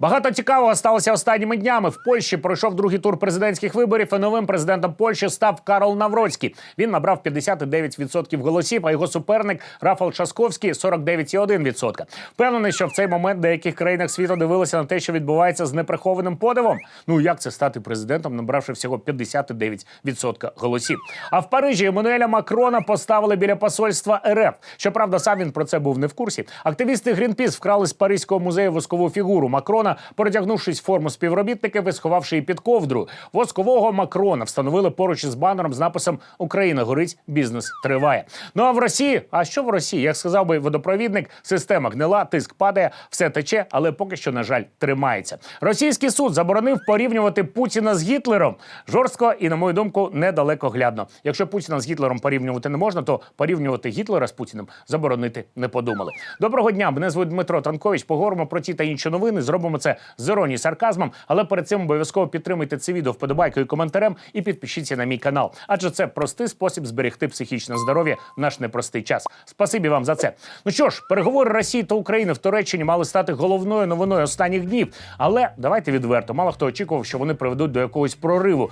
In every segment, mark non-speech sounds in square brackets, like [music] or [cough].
Багато цікавого сталося останніми днями. В Польщі пройшов другий тур президентських виборів. і новим президентом Польщі став Карл Навроцький. Він набрав 59% голосів, а його суперник Рафал Часковський 49,1%. Впевнений, що в цей момент в деяких країнах світу дивилися на те, що відбувається з неприхованим подивом. Ну як це стати президентом, набравши всього 59% голосів. А в Парижі Еммануеля Макрона поставили біля посольства РФ. Щоправда, сам він про це був не в курсі. Активісти Грінпіс вкрали з Паризького музею воскову фігуру Макрона, передягнувшись в форму співробітників і сховавши її під ковдру. Воскового Макрона встановили поруч із банером з написом Україна горить, бізнес триває. Ну а в Росії, а що в Росії? Як сказав би водопровідник, система гнила, тиск падає, все тече, але поки що, на жаль, тримається. Російський суд заборонив порівнювати Путіна з Гітлером. Жорстко і, на мою думку, недалекоглядно. Якщо Путіна з Гітлером порівнювати не можна, то порівнювати Гітлера з Путіним заборонити не подумали. Доброго дня. Мене звуть Дмитро Транкович. Поговоримо про ті та інші новини. Зробимо це з іронією сарказмом. Але перед цим обов'язково підтримуйте це відео вподобайкою коментарем і підпишіться на мій канал. Адже це простий спосіб зберегти психічне здоров'я в наш непростий час. Спасибі вам за це. Ну що ж, переговори Росії та України в Туреччині мали стати головною новиною останніх днів. Але давайте відверто, мало хто очікував, що вони приведуть до якогось прориву.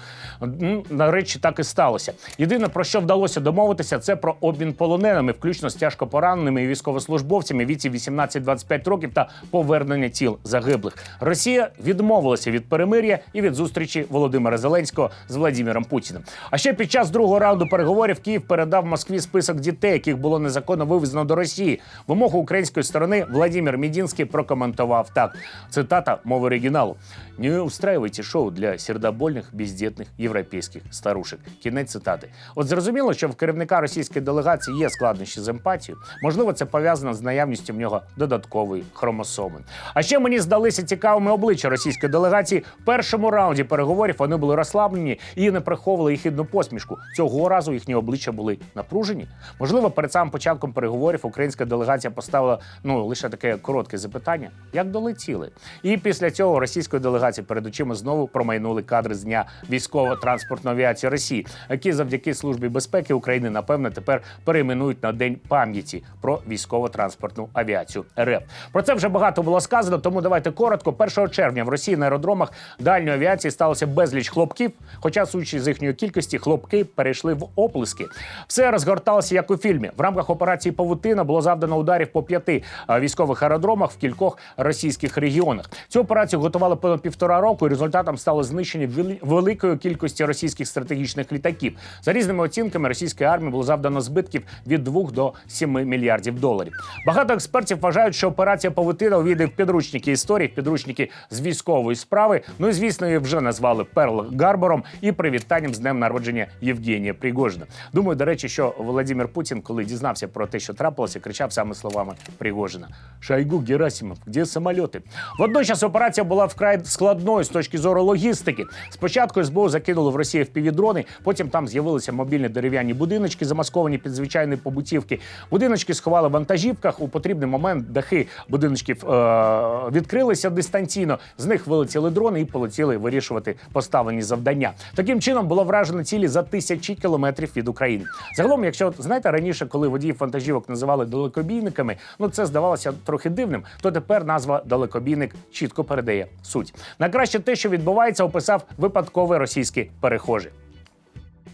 На речі, так і сталося. Єдине про що вдалося домовитися, це про обмін полоненими, включно з тяжко пораненими і військовослужбовцями віці 18-25 років та повернення тіл загиблих. Росія відмовилася від перемир'я і від зустрічі Володимира Зеленського з Владимиром Путіним. А ще під час другого раунду переговорів Київ передав Москві список дітей, яких було незаконно вивезено до Росії. Вимогу української сторони Владимир Мідінський прокоментував так: цитата мов оригіналу: не устраивайте шоу для сердобольних бездітних європейських старушек. Кінець цитати. От зрозуміло, що в керівника російської делегації є складнощі з емпатією. Можливо, це пов'язано з наявністю в нього додаткової хромосоми. А ще мені здалися цікавими обличчя російської делегації. В першому раунді переговорів вони були розслаблені і не приховували їхідну посмішку. Цього разу їхні обличчя були напружені. Можливо, перед самим початком переговорів українська делегація поставила ну лише таке коротке запитання: як долетіли? І після цього російської делегації перед очима знову промайнули кадри з дня військово-транспортної авіації Росії, які завдяки службі безпеки України напевне тепер перейменують на день пам'яті про військово-транспортну авіацію РФ. Про це вже багато було сказано, тому давайте коротко. 1 червня в Росії на аеродромах дальньої авіації сталося безліч хлопків. Хоча, судячи з їхньої кількості, хлопки перейшли в оплески. Все розгорталося як у фільмі. В рамках операції Павутина було завдано ударів по п'яти військових аеродромах в кількох російських регіонах. Цю операцію готували понад півтора року. і Результатом стало знищення великої кількості російських стратегічних літаків. За різними оцінками російської армії було завдано збитків від 2 до 7 мільярдів доларів. Багато експертів вважають, що операція Павутина увійде в підручники історії, підручники з військової справи. Ну і звісно, її вже назвали Перл Гарбором і привітанням з днем народження Євгенія Пригожина. Думаю, до речі, що Володимир Путін, коли дізнався про те, що трапилося, кричав саме словами Пригожина: Шойгу, Герасимов, де самольоти? Водночас операція була вкрай складною з точки зору логістики. Спочатку СБУ закинули в Росію впівдрони, потім там з'явилися мобільні дерев'яні будиночки, замасковані під звичайні побутівки. Будиночки сховали в вантажівках. У потрібний момент дахи будиночків е- відкрилися дистанційно. З них вилетіли дрони і полетіли вирішувати поставлені завдання. Таким чином було вражено цілі за тисячі кілометрів від України. Загалом, якщо знаєте, раніше, коли водіїв вантажівок називали далекобійниками, ну це здавалося трохи дивним. То тепер назва далекобійник чітко передає суть. Найкраще те, що відбувається, описав випадковий російський перехожий.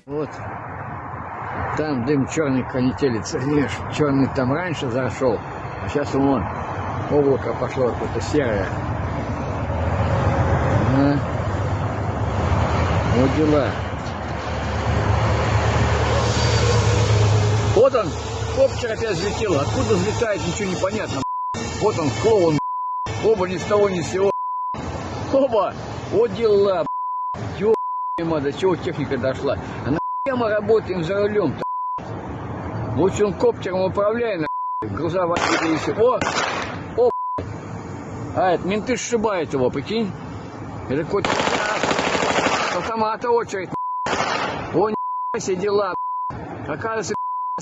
Вот. Там дым черный конетелится. Видишь, черный там раньше зашел, а сейчас вон Облако пошло какое-то серое. Ага. Вот дела. Вот он, коптер опять взлетел. Откуда взлетает, ничего не понятно. Вот он, клоун. Оба ни с того ни с сего. Оба! Вот дела. Ё до чего техника дошла. А нахуя мы работаем за рулем -то? Лучше он коптером управляет, на грузовая. О! А, это менты сшибают его, прикинь? Это какой-то с автомата очередь. О, нихуя себе дела. Оказывается,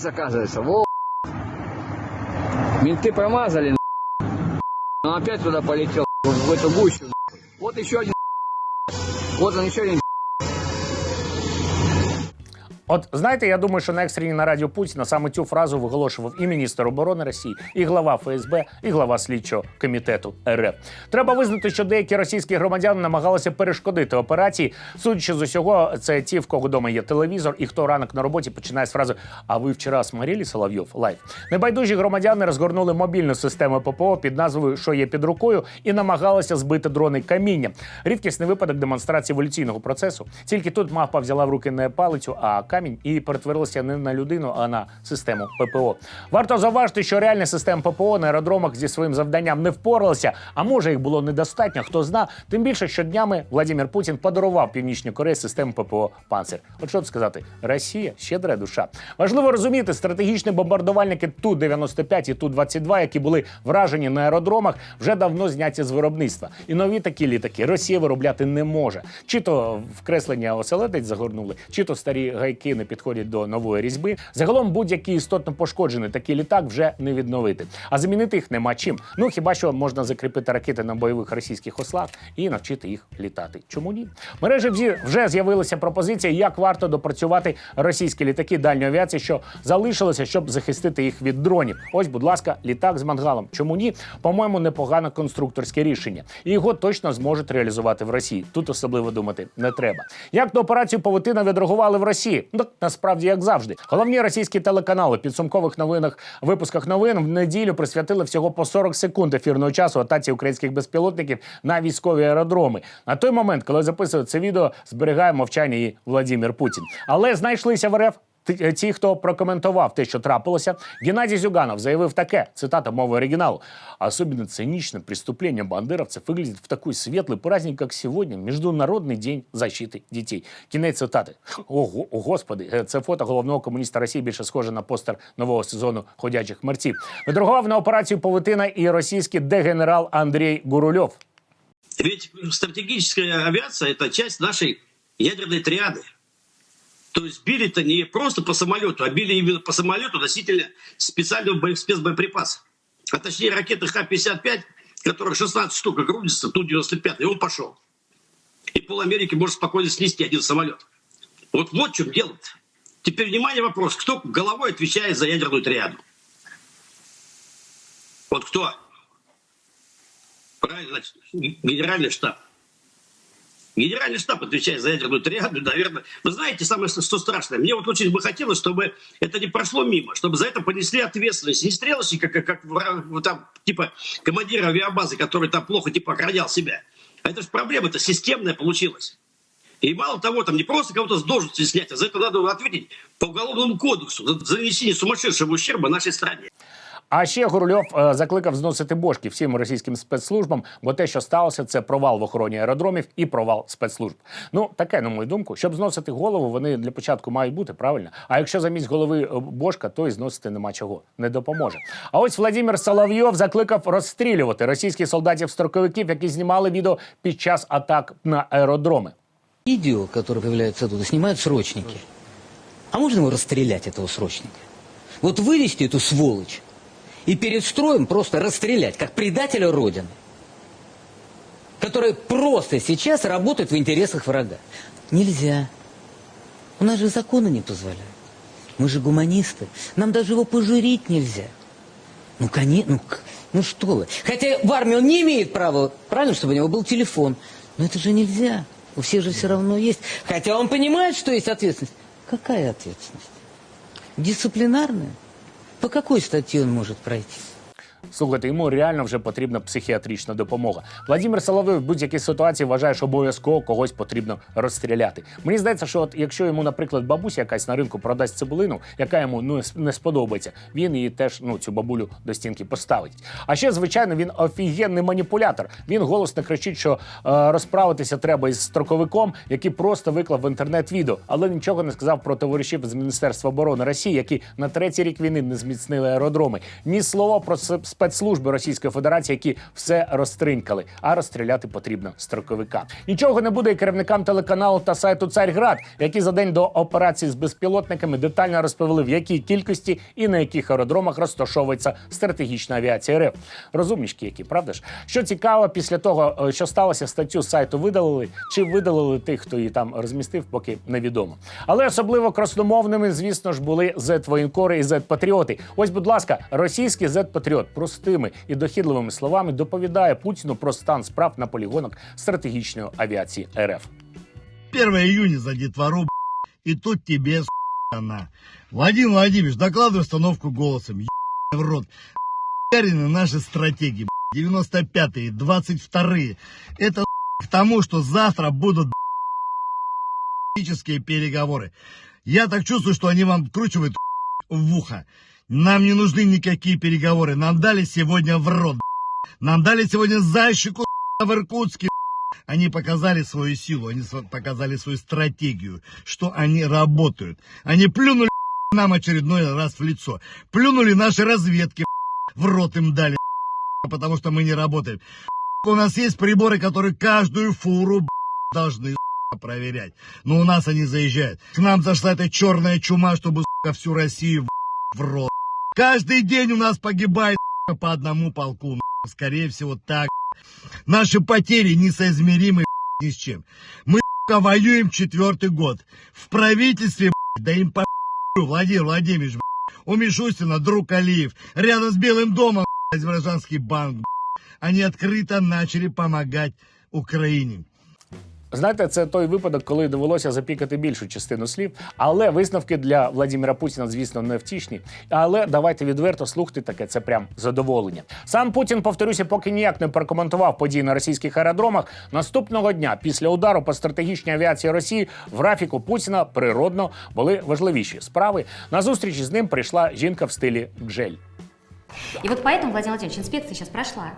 оказывается. Во! Менты промазали, но опять туда полетел, в эту гущу. Вот еще один. Вот он еще один. От знаєте, я думаю, що на екстрені на радіо Путіна саме цю фразу виголошував і міністр оборони Росії, і глава ФСБ, і глава слідчого комітету РФ. Треба визнати, що деякі російські громадяни намагалися перешкодити операції. Судячи з усього, це ті, в кого вдома є телевізор, і хто ранок на роботі починає з фрази А ви вчора смотрели Соловйов лайв? Небайдужі громадяни розгорнули мобільну систему ППО під назвою Що є під рукою, і намагалися збити дрони камінням. Рідкісний випадок демонстрації еволюційного процесу. Тільки тут мавпа взяла в руки не палицю, а камінь і перетворилася не на людину, а на систему ППО. Варто зауважити, що реальна система ППО на аеродромах зі своїм завданням не впоралася, а може їх було недостатньо. Хто зна, тим більше що днями Владимир Путін подарував Північній Кореї систему ППО Панцир. От що сказати, Росія щедра душа. Важливо розуміти, стратегічні бомбардувальники Ту 95 і Ту 22 які були вражені на аеродромах, вже давно зняті з виробництва. І нові такі літаки Росія виробляти не може. Чи то вкреслення оселедець загорнули, чи то старі гайки не підходять до нової різьби. Загалом будь-який істотно пошкоджений такий літак вже не відновити. А замінити їх нема чим. Ну хіба що можна закріпити ракети на бойових російських ослах і навчити їх літати. Чому ні? В мережі вже- з'явилася пропозиція, як варто допрацювати російські літаки дальньої авіації, що залишилося, щоб захистити їх від дронів. Ось, будь ласка, літак з мангалом. Чому ні? По-моєму, непогане конструкторське рішення. І його точно зможуть реалізувати в Росії. Тут особливо думати не треба. Як на операцію Павутина відреагували в Росії? Ну, насправді, як завжди. Головні російські телеканали в підсумкових новинах випусках новин в неділю присвятили всього по 40 секунд ефірного часу атаці українських безпілотників на військові аеродроми. На той момент, коли записував це відео, зберігає мовчання і Владимир Путін. Але знайшлися в РФ Ті, хто прокоментував те, що трапилося, Геннадій Зюганов заявив таке: цитата мови оригіналу. Особенно цинично преступление бандеровцев выглядит в такой светлый праздник, как сегодня, Международный день защиты детей. Кінець цитати. Ого, о, господи, е, це фото головного комуніста Росії більше схоже на постер нового сезону ходячих мерців. Відреагував на операцію Павутина і російський дегенерал Андрій Гурульов. Ведь стратегическая авиация – это часть нашей ядерной триады. То есть били-то не просто по самолету, а били именно по самолету носителя специального спецбоеприпаса. А точнее ракеты Х-55, которых 16 штук грузится, Ту-95, и он пошел. И пол Америки может спокойно снести один самолет. Вот вот в чем дело -то. Теперь, внимание, вопрос. Кто головой отвечает за ядерную триаду? Вот кто? Правильно, значит, генеральный штаб. Генеральный штаб отвечает за ядерную триаду, наверное. Вы знаете, самое что страшное, мне вот очень бы хотелось, чтобы это не прошло мимо, чтобы за это понесли ответственность. Не стрелочника, как, как там, типа командира авиабазы, который там плохо типа охранял себя. А это же проблема, это системная получилась. И мало того, там не просто кого-то с должности снять, а за это надо ответить по уголовному кодексу за нанесение сумасшедшего ущерба нашей стране. А ще Гурульов е, закликав зносити бошки всім російським спецслужбам, бо те, що сталося, це провал в охороні аеродромів і провал спецслужб. Ну таке, на мою думку, щоб зносити голову, вони для початку мають бути правильно. А якщо замість голови е, бошка, то і зносити нема чого, не допоможе. А ось Владимир Соловйов закликав розстрілювати російських солдатів-строковиків, які знімали відео під час атак на аеродроми. Видео, которое появляется оттуда, снимают срочники. А можно его расстрелять, этого срочника? Вот вывести эту сволочь и перед строем просто расстрелять, как предателя Родины, который просто сейчас работает в интересах врага. Нельзя. У нас же законы не позволяют. Мы же гуманисты. Нам даже его пожурить нельзя. Ну, конечно, ну, ну что вы. Хотя в армии он не имеет права, правильно, чтобы у него был телефон. Но это же нельзя. У всех же все равно есть. Хотя он понимает, что есть ответственность. Какая ответственность? Дисциплинарная? По какой статье он может пройти? Слухайте, йому реально вже потрібна психіатрична допомога. Владимир Соловйов в будь-якій ситуації вважає, що обов'язково когось потрібно розстріляти. Мені здається, що от якщо йому, наприклад, бабуся якась на ринку продасть цибулину, яка йому ну не сподобається, він її теж ну цю бабулю до стінки поставить. А ще, звичайно, він офігенний маніпулятор. Він голосно кричить, що е, розправитися треба із строковиком, який просто виклав в інтернет відео, але нічого не сказав про товаришів з Міністерства оборони Росії, які на третій рік війни не зміцнили аеродроми. Ні слова про спецслужби Російської Федерації, які все розтринькали, а розстріляти потрібно строковика. Нічого не буде і керівникам телеканалу та сайту Царьград, які за день до операції з безпілотниками детально розповіли, в якій кількості і на яких аеродромах розташовується стратегічна авіація РФ. Розумнички, які правда ж? Що цікаво, після того, е, що сталося, статтю сайту видалили чи видалили тих, хто її там розмістив, поки невідомо. Але особливо красномовними, звісно ж, були зет-воєнкори і зет-патріоти. Ось, будь ласка, російський зет-патріот простими і дохідливими словами доповідає Путіну про стан справ на полігонах стратегічної авіації РФ. 1 июня за детвору, б***ь, и тут тебе, с***, она. Владимир Владимирович, докладывай установку голосом, ебаный в рот. Ярены наши стратегии, б***ь, 95-е, 22-е. Это с***, к тому, что завтра будут б***ь, политические переговоры. Я так чувствую, что они вам вкручивают в ухо. Нам не нужны никакие переговоры. Нам дали сегодня в рот. Нам дали сегодня защику в Иркутске. Они показали свою силу, они показали свою стратегию, что они работают. Они плюнули нам очередной раз в лицо. Плюнули наши разведки в рот им дали, потому что мы не работаем. У нас есть приборы, которые каждую фуру должны проверять. Но у нас они заезжают. К нам зашла эта черная чума, чтобы всю Россию в рот. Каждый день у нас погибает по одному полку. Скорее всего так. Наши потери несоизмеримы ни с чем. Мы воюем четвертый год. В правительстве, да им по Владимир Владимирович, у Мишустина друг Алиев. Рядом с Белым домом Азербайджанский банк. Они открыто начали помогать Украине. Знаєте, це той випадок, коли довелося запікати більшу частину слів, але висновки для Владимира Путіна, звісно, не втішні. Але давайте відверто слухати таке, це прям задоволення. Сам Путін, повторюся, поки ніяк не прокоментував події на російських аеродромах. Наступного дня, після удару по стратегічній авіації Росії, в графіку Путіна природно були важливіші справи. На зустріч з ним прийшла жінка в стилі Гжель. И вот поэтому, Владимир Владимирович, инспекция сейчас прошла.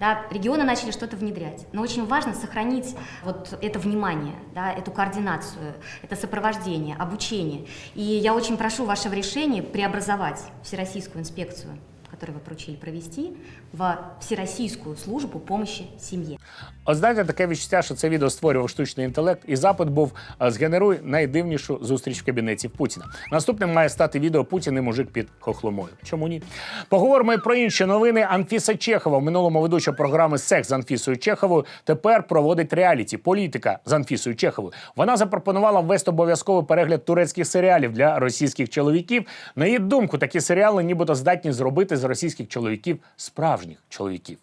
Да, регионы начали что-то внедрять. Но очень важно сохранить вот это внимание, да, эту координацию, это сопровождение, обучение. И я очень прошу ваше в решении преобразовать Всероссийскую инспекцию, которую вы поручили провести, в Всероссийскую службу помощи семье. От знаєте, таке відчуття, що це відео створював штучний інтелект, і запит був е, згенеруй найдивнішу зустріч в кабінеті Путіна. Наступним має стати відео Путін і мужик під хохломою. Чому ні? Поговоримо і про інші новини. Анфіса Чехова, в минулому ведуча програми Секс з Анфісою Чеховою, тепер проводить реаліті політика з Анфісою Чеховою. Вона запропонувала ввести обов'язковий перегляд турецьких серіалів для російських чоловіків. На її думку, такі серіали нібито здатні зробити з російських чоловіків справжніх чоловіків.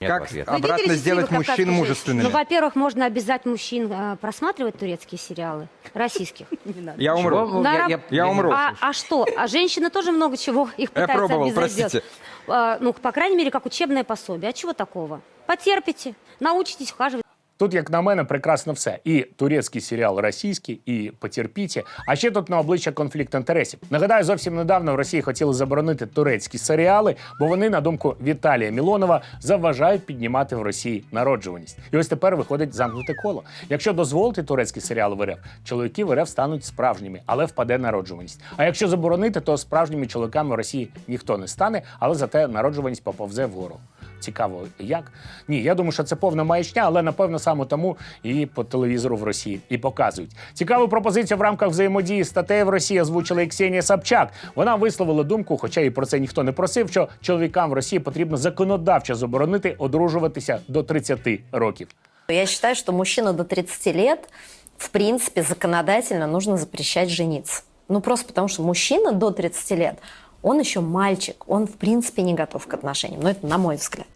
Как Ну, обратно видите ли, сделать счастливых мужчин кавказских мужественными? женщин? Ну, во-первых, можно обязать мужчин э, просматривать турецкие сериалы, российских. [laughs] Я умру. На Я, раб- я- я умру. А, а что? А женщины тоже много чего их Я пытаются пробовал, обязать простите. делать. А, ну, по крайней мере, как учебное пособие. А чего такого? Потерпите, научитесь ухаживать. Тут, як на мене, прекрасно все. І турецький серіал російський, і потерпіться. А ще тут на обличчя конфлікт інтересів. Нагадаю, зовсім недавно в Росії хотіли заборонити турецькі серіали, бо вони, на думку Віталія Мілонова, заважають піднімати в Росії народжуваність. І ось тепер виходить замкнуте коло. Якщо дозволити турецькі серіали в РФ, чоловіки в РФ стануть справжніми, але впаде народжуваність. А якщо заборонити, то справжніми чоловіками в Росії ніхто не стане, але зате народжуваність поповзе вгору. Цікаво, як? Ні, я думаю, що це повна маячня, але напевно саме тому і по телевізору в Росії і показують. Цікаву пропозицію в рамках взаємодії статей в Росії озвучила і Ксенія Собчак. Вона висловила думку, хоча і про це ніхто не просив, що чоловікам в Росії потрібно законодавчо заборонити одружуватися до 30 років. Я считаю, что мужчина до 30 лет, в принципе, законодательно нужно запрещать жениться. Ну, просто потому что мужчина до 30 лет, он еще мальчик, он, в принципе, не готов к отношениям. Но это на мой взгляд.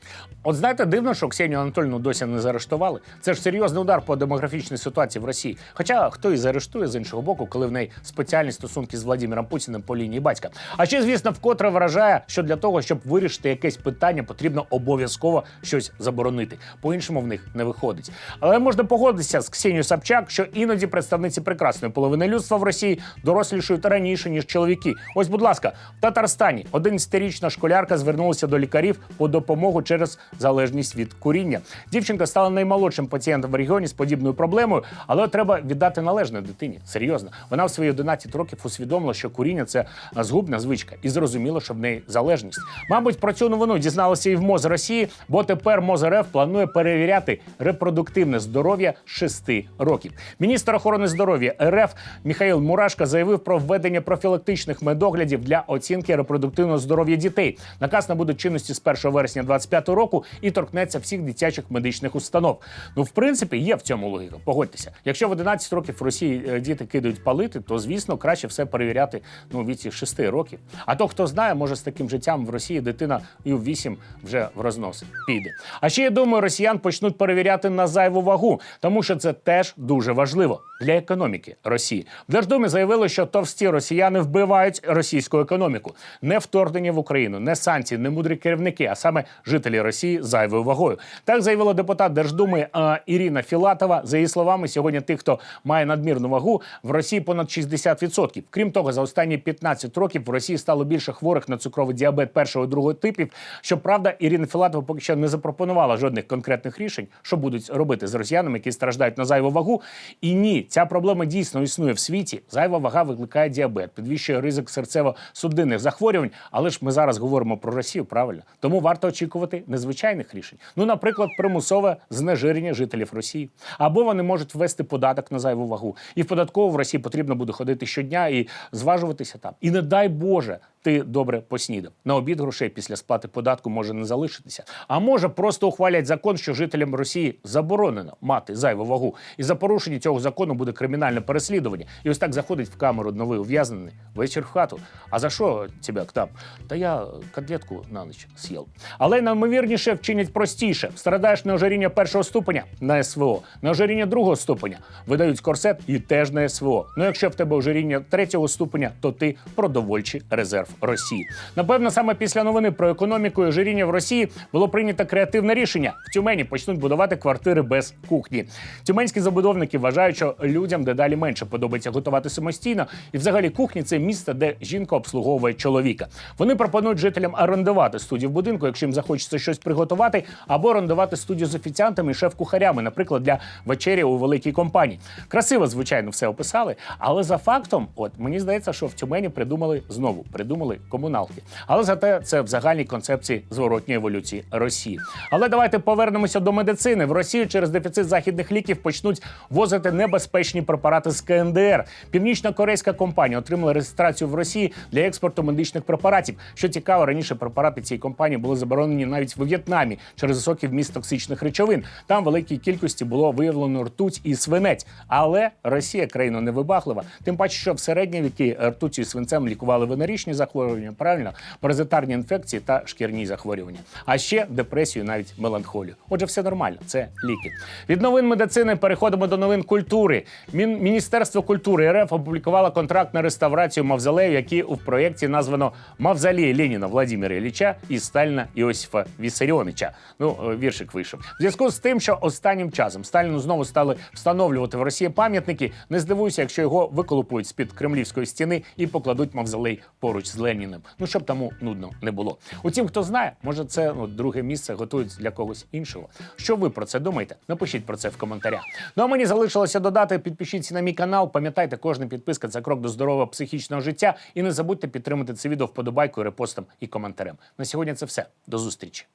От знаєте, дивно, що Ксенію Анатольовну досі не заарештували. Це ж серйозний удар по демографічній ситуації в Росії. Хоча хто і заарештує з іншого боку, коли в неї спеціальні стосунки з Владимиром Путіним по лінії батька. А ще, звісно, вкотре вражає, що для того, щоб вирішити якесь питання, потрібно обов'язково щось заборонити. По-іншому в них не виходить. Але можна погодитися з Ксенією Собчак, що іноді представниці прекрасної половини людства в Росії дорослішують раніше ніж чоловіки. Ось, будь ласка, в Татарстані 11-річна школярка звернулася до лікарів по допомогу через залежність від куріння. Дівчинка стала наймолодшим пацієнтом в регіоні з подібною проблемою, але треба віддати належне дитині. Серйозно, вона в свої 11 років усвідомила, що куріння це згубна звичка, і зрозуміла, що в неї залежність. Мабуть, про цю новину дізналися і в МОЗ Росії, бо тепер МОЗ РФ планує перевіряти репродуктивне здоров'я 6 років. Міністр охорони здоров'я РФ Михайло Мурашко заявив про введення профілактичних медоглядів для оцінки репродуктивного здоров'я дітей. Наказ набуде чинності з 1 вересня 2025 року і торкнеться всіх дитячих медичних установ. Ну, в принципі, є в цьому логіка. Погодьтеся. Якщо в 11 років в Росії е, діти кидають палити, то звісно краще все перевіряти ну, віці 6 років. А то, хто знає, може з таким життям в Росії дитина і в 8 вже в рознос піде. А ще я думаю, росіян почнуть перевіряти на зайву вагу, тому що це теж дуже важливо для економіки Росії. В Держдумі заявили, що товсті росіяни вбивають російську економіку. Не вторгнення в Україну, не санкції, не мудрі керівники, а саме жителі Росії зайвою вагою. Так заявила депутат Держдуми а, Ірина Філатова. За її словами, сьогодні тих, хто має надмірну вагу, в Росії понад 60%. Крім того, за останні 15 років в Росії стало більше хворих на цукровий діабет першого і другого типів. Щоправда, Ірина Філатова поки що не запропонувала жодних конкретних рішень, що будуть робити з росіянами, які страждають на зайву вагу. І ні, ця проблема дійсно існує в світі. Зайва вага викликає діабет, підвищує ризик серцево-судинних захворювань. Але ж ми зараз говоримо про Росію, правильно? Тому варто очікувати незвичайних рішень. Ну, наприклад, примусове знежирення жителів Росії. Або вони можуть ввести податок на зайву вагу. І в податкову в Росії потрібно буде ходити щодня і зважуватися там. І не дай Боже, ти добре поснідав. На обід грошей після сплати податку може не залишитися. А може просто ухвалять закон, що жителям Росії заборонено мати зайву вагу. І за порушення цього закону буде кримінальне переслідування. І ось так заходить в камеру новий ув'язнений вечір в хату. А за що тебе там? Та я котлетку на ніч з'їв. Але найімовірніше вчинять простіше. Страдаєш на ожиріння першого ступеня на СВО, на ожиріння другого ступеня видають корсет і теж на СВО. Ну якщо в тебе ожиріння третього ступеня, то ти продовольчий резерв Росії. Напевно, саме після новини про економіку і ожиріння в Росії було прийнято креативне рішення. В Тюмені почнуть будувати квартири без кухні. Тюменські забудовники вважають, що людям дедалі менше подобається готувати самостійно, і взагалі кухні це місце, де жінка обслуговує чоловіка. Вони пропонують жителям орендувати студію в будинку, якщо їм захочеться щось приготувати, або орендувати студію з офіціантами і шеф-кухарями, наприклад, для вечері у великій компанії. Красиво, звичайно, все описали, але за фактом, от мені здається, що в Тюмені придумали знову придумали комуналки. Але зате це в загальній концепції зворотньої еволюції Росії. Але давайте повернемося до медицини. В Росію через дефіцит західних ліків почнуть возити небезпечні препарати з КНДР. Північно-корейська компанія отримала реєстрацію в Росії для експорту медичних препаратів. Що цікаво, раніше препарати цієї компанії були заборонені навіть в В'єтнамі через високий вміст токсичних речовин. Там великій кількості було виявлено ртуть і свинець. Але Росія країна невибаглива. Тим паче, що в середні віки ртуттю і свинцем лікували венеричні захворювання, правильно, паразитарні інфекції та шкірні захворювання. А ще депресію, навіть меланхолію. Отже, все нормально. Це ліки. Від новин медицини переходимо до новин культури. Мін- Міністерство культури РФ опублікувало контракт на реставрацію мавзолею, який у проєкті названо Мавзолей Леніна Владимира Ілліча і Сталіна Іосифа Вісаріонича. Ну, е, віршик вийшов. В зв'язку з тим, що останнім часом Сталіну знову стали встановлювати в Росії пам'ятники. Не здивуюся, якщо його виколупують з під кремлівської стіни і покладуть мавзолей поруч з Леніним. Ну щоб тому нудно не було. Утім, хто знає, може це ну, друге місце готують для когось іншого. Що ви про це думаєте? Напишіть про це в коментарях. Ну а мені залишилося додати. Підпишіться на мій канал. Пам'ятайте, кожна підписка це крок до здорового психічного життя. І не забудьте підтримати це відео вподобайкою, репостом і коментарем. На сьогодні це все. До зустрічі.